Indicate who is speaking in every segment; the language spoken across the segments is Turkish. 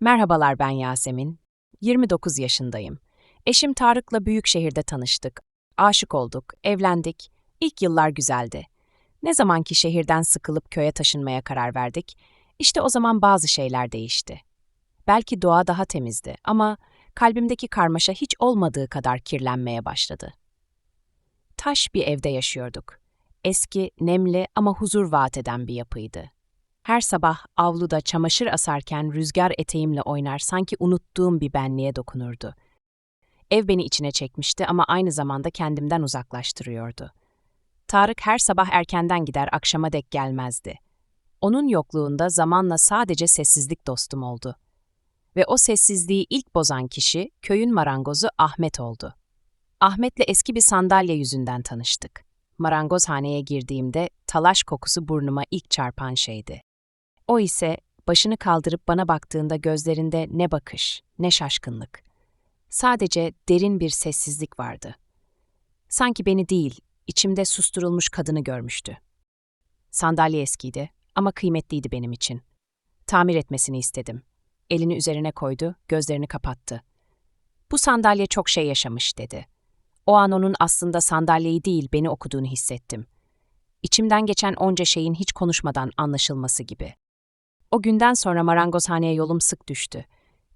Speaker 1: Merhabalar ben Yasemin. 29 yaşındayım. Eşim Tarık'la büyük şehirde tanıştık. Aşık olduk, evlendik. İlk yıllar güzeldi. Ne zamanki şehirden sıkılıp köye taşınmaya karar verdik, işte o zaman bazı şeyler değişti. Belki doğa daha temizdi ama kalbimdeki karmaşa hiç olmadığı kadar kirlenmeye başladı. Taş bir evde yaşıyorduk. Eski, nemli ama huzur vaat eden bir yapıydı. Her sabah avluda çamaşır asarken rüzgar eteğimle oynar sanki unuttuğum bir benliğe dokunurdu. Ev beni içine çekmişti ama aynı zamanda kendimden uzaklaştırıyordu. Tarık her sabah erkenden gider akşama dek gelmezdi. Onun yokluğunda zamanla sadece sessizlik dostum oldu. Ve o sessizliği ilk bozan kişi köyün marangozu Ahmet oldu. Ahmet'le eski bir sandalye yüzünden tanıştık. Marangozhaneye girdiğimde talaş kokusu burnuma ilk çarpan şeydi. O ise başını kaldırıp bana baktığında gözlerinde ne bakış, ne şaşkınlık. Sadece derin bir sessizlik vardı. Sanki beni değil, içimde susturulmuş kadını görmüştü. Sandalye eskiydi ama kıymetliydi benim için. Tamir etmesini istedim. Elini üzerine koydu, gözlerini kapattı. Bu sandalye çok şey yaşamış dedi. O an onun aslında sandalyeyi değil beni okuduğunu hissettim. İçimden geçen onca şeyin hiç konuşmadan anlaşılması gibi. O günden sonra marangozhaneye yolum sık düştü.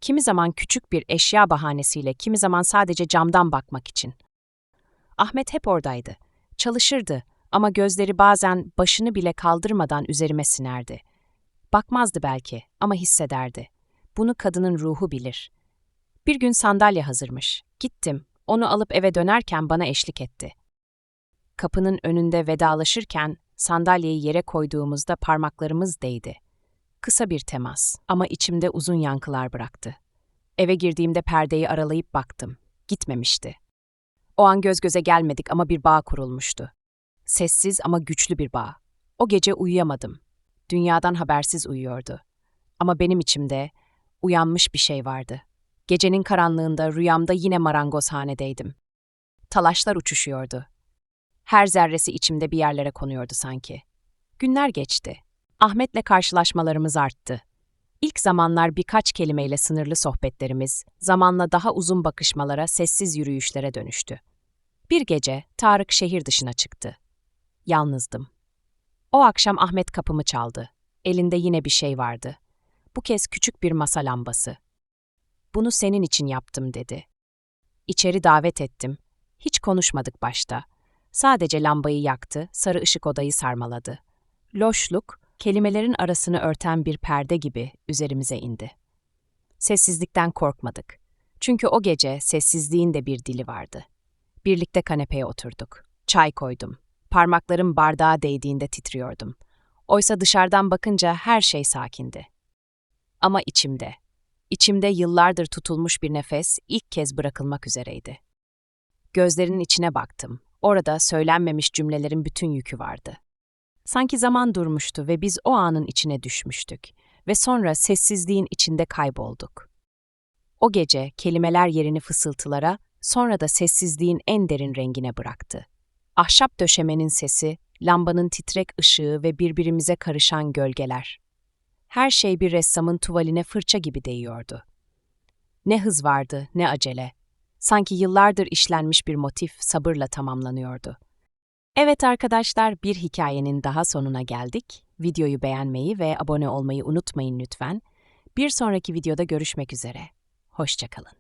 Speaker 1: Kimi zaman küçük bir eşya bahanesiyle, kimi zaman sadece camdan bakmak için. Ahmet hep oradaydı. Çalışırdı ama gözleri bazen başını bile kaldırmadan üzerime sinerdi. Bakmazdı belki ama hissederdi. Bunu kadının ruhu bilir. Bir gün sandalye hazırmış. Gittim. Onu alıp eve dönerken bana eşlik etti. Kapının önünde vedalaşırken sandalyeyi yere koyduğumuzda parmaklarımız değdi. Kısa bir temas ama içimde uzun yankılar bıraktı. Eve girdiğimde perdeyi aralayıp baktım. Gitmemişti. O an göz göze gelmedik ama bir bağ kurulmuştu. Sessiz ama güçlü bir bağ. O gece uyuyamadım. Dünyadan habersiz uyuyordu. Ama benim içimde uyanmış bir şey vardı. Gecenin karanlığında rüyamda yine marangozhanedeydim. Talaşlar uçuşuyordu. Her zerresi içimde bir yerlere konuyordu sanki. Günler geçti. Ahmet'le karşılaşmalarımız arttı. İlk zamanlar birkaç kelimeyle sınırlı sohbetlerimiz, zamanla daha uzun bakışmalara, sessiz yürüyüşlere dönüştü. Bir gece Tarık şehir dışına çıktı. Yalnızdım. O akşam Ahmet kapımı çaldı. Elinde yine bir şey vardı. Bu kez küçük bir masa lambası. Bunu senin için yaptım dedi. İçeri davet ettim. Hiç konuşmadık başta. Sadece lambayı yaktı, sarı ışık odayı sarmaladı. Loşluk, kelimelerin arasını örten bir perde gibi üzerimize indi. Sessizlikten korkmadık. Çünkü o gece sessizliğin de bir dili vardı. Birlikte kanepeye oturduk. Çay koydum. Parmaklarım bardağa değdiğinde titriyordum. Oysa dışarıdan bakınca her şey sakindi. Ama içimde, içimde yıllardır tutulmuş bir nefes ilk kez bırakılmak üzereydi. Gözlerinin içine baktım. Orada söylenmemiş cümlelerin bütün yükü vardı. Sanki zaman durmuştu ve biz o anın içine düşmüştük ve sonra sessizliğin içinde kaybolduk. O gece kelimeler yerini fısıltılara, sonra da sessizliğin en derin rengine bıraktı. Ahşap döşemenin sesi, lambanın titrek ışığı ve birbirimize karışan gölgeler. Her şey bir ressamın tuvaline fırça gibi değiyordu. Ne hız vardı, ne acele. Sanki yıllardır işlenmiş bir motif sabırla tamamlanıyordu. Evet arkadaşlar, bir hikayenin daha sonuna geldik. Videoyu beğenmeyi ve abone olmayı unutmayın lütfen. Bir sonraki videoda görüşmek üzere. Hoşçakalın.